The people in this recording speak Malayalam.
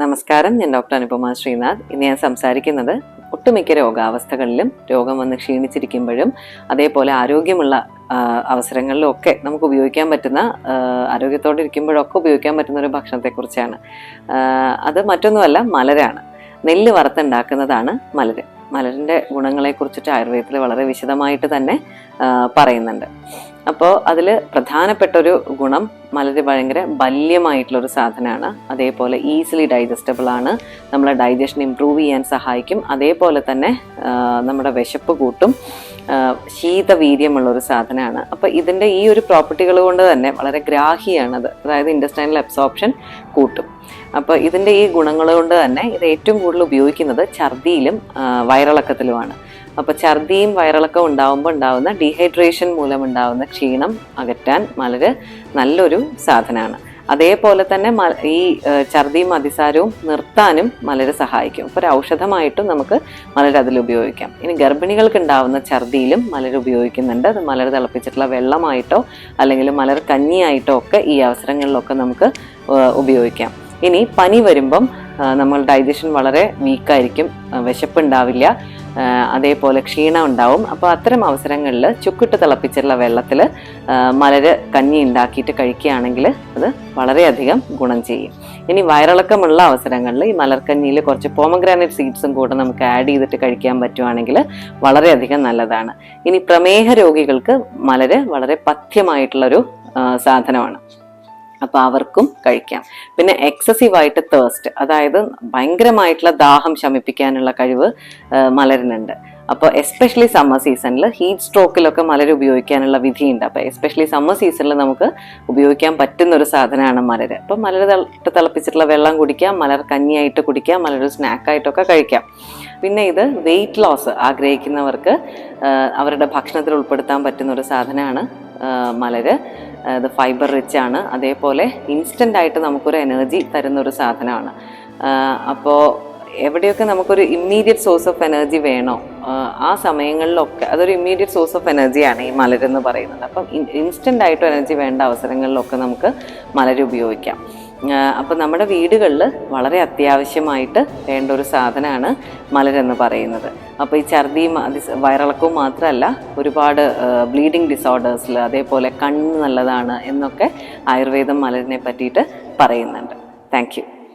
നമസ്കാരം. ഞാൻ ഡോക്ടർ അനുപമ ശ്രീനാഥ്. ഇന്ന് ഞാൻ സംസാരിക്കുന്നത് ഒട്ടുമിക്ക രോഗാവസ്ഥകളിലും രോഗം വന്ന് ക്ഷീണിച്ചിരിക്കുമ്പോഴും അതേപോലെ ആരോഗ്യമുള്ള അവസരങ്ങളിലും ഒക്കെ നമുക്ക് ഉപയോഗിക്കാൻ പറ്റുന്ന ആരോഗ്യത്തോടെ ഇരിക്കുമ്പോഴൊക്കെ ഉപയോഗിക്കാൻ പറ്റുന്ന ഒരു ഭക്ഷണത്തെക്കുറിച്ചാണ്. അത് മറ്റൊന്നുമല്ല മലരാണ്. നെല്ല് വറുത്തുണ്ടാക്കുന്നതാണ് മലര്. മലരിന്റെ ഗുണങ്ങളെക്കുറിച്ചിട്ട് ആയുർവേദത്തിൽ വളരെ വിശദമായിട്ട് തന്നെ പറയുന്നുണ്ട്. അപ്പോൾ അതിൽ പ്രധാനപ്പെട്ട ഒരു ഗുണം വളരെ ഭയങ്കര ബല്യമായിട്ടുള്ളൊരു സാധനമാണ് അതേപോലെ ഈസിലി ഡൈജസ്റ്റബിൾ ആണ്. നമ്മളെ ഡൈജഷൻ ഇംപ്രൂവ് ചെയ്യാൻ സഹായിക്കും. അതേപോലെ തന്നെ നമ്മുടെ വിശപ്പ് കൂട്ടും. ശീതവീര്യമുള്ളൊരു സാധനമാണ് അപ്പോൾ ഇതിന്റെ ഈ ഒരു പ്രോപ്പർട്ടികൾ കൊണ്ട് തന്നെ വളരെ ഗ്രാഹിയാണത് അതായത് ഇൻഡസ്റ്റൈനൽ അബ്സോർപ്ഷൻ കൂട്ടും. അപ്പോൾ ഇതിന്റെ ഈ ഗുണങ്ങൾ കൊണ്ട് തന്നെ ഇത് ഏറ്റവും കൂടുതൽ ഉപയോഗിക്കുന്നത് ഛർദിയിലും വയറിളക്കത്തിലുമാണ്. അപ്പോൾ ഛർദിയും വയറിളക്കം ഉണ്ടാവുമ്പോൾ ഉണ്ടാവുന്ന ഡീഹൈഡ്രേഷൻ മൂലം ഉണ്ടാവുന്ന ക്ഷീണം അകറ്റാൻ മലര് നല്ലൊരു സാധനമാണ് അതേപോലെ തന്നെ ഈ ഛർദിയും അതിസാരവും നിർത്താനും മലര് സഹായിക്കും. ഒരു ഔഷധമായിട്ടും നമുക്ക് മലര് അതിൽ ഉപയോഗിക്കാം. ഇനി ഗർഭിണികൾക്ക് ഉണ്ടാവുന്ന ഛർദിയിലും മലര് ഉപയോഗിക്കുന്നുണ്ട്. അത് മലര് തിളപ്പിച്ചിട്ടുള്ള വെള്ളമായിട്ടോ അല്ലെങ്കിൽ മലർ കഞ്ഞിയായിട്ടോ ഒക്കെ ഈ അവസരങ്ങളിലൊക്കെ നമുക്ക് ഉപയോഗിക്കാം. ഇനി പനി വരുമ്പം നമ്മൾ ഡൈജഷൻ വളരെ വീക്കായിരിക്കും. വിശപ്പുണ്ടാവില്ല അതേപോലെ ക്ഷീണം ഉണ്ടാവും. അപ്പോൾ അത്തരം അവസരങ്ങളിൽ ചുക്കിട്ട് തിളപ്പിച്ചിട്ടുള്ള വെള്ളത്തിൽ മലര് കഞ്ഞി ഉണ്ടാക്കിയിട്ട് കഴിക്കുകയാണെങ്കിൽ അത് വളരെയധികം ഗുണം ചെയ്യും. ഇനി വയറിളക്കമുള്ള അവസരങ്ങളിൽ ഈ മലർക്കഞ്ഞിയിൽ കുറച്ച് പോമഗ്രാനൈറ്റ് സീഡ്സും കൂടെ നമുക്ക് ആഡ് ചെയ്തിട്ട് കഴിക്കാൻ പറ്റുവാണെങ്കിൽ വളരെയധികം നല്ലതാണ്. ഇനി പ്രമേഹ രോഗികൾക്ക് മലര് വളരെ പഥ്യമായിട്ടുള്ളൊരു സാധനമാണ്. അപ്പോൾ അവർക്കും കഴിക്കാം. പിന്നെ എക്സസീവ് ആയിട്ട് തേഴ്സ്റ്റ് അതായത് ഭയങ്കരമായിട്ടുള്ള ദാഹം ശമിപ്പിക്കാനുള്ള കഴിവ് മലരിനുണ്ട് അപ്പോൾ എസ്പെഷ്യലി സമ്മർ സീസണിൽ ഹീറ്റ് സ്ട്രോക്കിലൊക്കെ മലര് ഉപയോഗിക്കാനുള്ള വിധിയുണ്ട്. അപ്പോൾ എസ്പെഷ്യലി സമ്മർ സീസണിൽ നമുക്ക് ഉപയോഗിക്കാൻ പറ്റുന്ന ഒരു സാധനമാണ് മലര്. അപ്പോൾ മലര് തിള- തിളപ്പിച്ചിട്ടുള്ള വെള്ളം കുടിക്കാം മലർ കഞ്ഞിയായിട്ട് കുടിക്കാം മലർ സ്നാക്കായിട്ടൊക്കെ കഴിക്കാം. പിന്നെ ഇത് വെയിറ്റ് ലോസ് ആഗ്രഹിക്കുന്നവർക്ക് അവരുടെ ഭക്ഷണത്തിൽ ഉൾപ്പെടുത്താൻ പറ്റുന്ന ഒരു സാധനമാണ് മലര് ഇത് ഫൈബർ റിച്ച് ആണ്. അതേപോലെ ഇൻസ്റ്റന്റ് ആയിട്ട് നമുക്കൊരു എനർജി തരുന്ന ഒരു സാധനമാണ് അപ്പോൾ എവിടെയൊക്കെ നമുക്കൊരു ഇമ്മീഡിയറ്റ് സോഴ്സ് ഓഫ് എനർജി വേണോ ആ സമയങ്ങളിലൊക്കെ അതൊരു ഇമ്മീഡിയറ്റ് സോഴ്സ് ഓഫ് എനർജിയാണ് ഈ മലരെന്ന് പറയുന്നത്. അപ്പം ഇൻസ്റ്റന്റ് ആയിട്ട് എനർജി വേണ്ട അവസരങ്ങളിലൊക്കെ നമുക്ക് മലര് ഉപയോഗിക്കാം. അപ്പം നമ്മുടെ വീടുകളിൽ വളരെ അത്യാവശ്യമായിട്ട് വേണ്ട ഒരു സാധനമാണ് മലരെന്ന് പറയുന്നത്. അപ്പോൾ ഈ ഛർദിയും വയറിളക്കവും മാത്രമല്ല ഒരുപാട് ബ്ലീഡിങ് ഡിസോർഡേഴ്സിൽ അതേപോലെ കണ്ണ് നല്ലതാണ് എന്നൊക്കെ ആയുർവേദം മലരിനെ പറ്റിയിട്ട് പറയുന്നുണ്ട്. താങ്ക്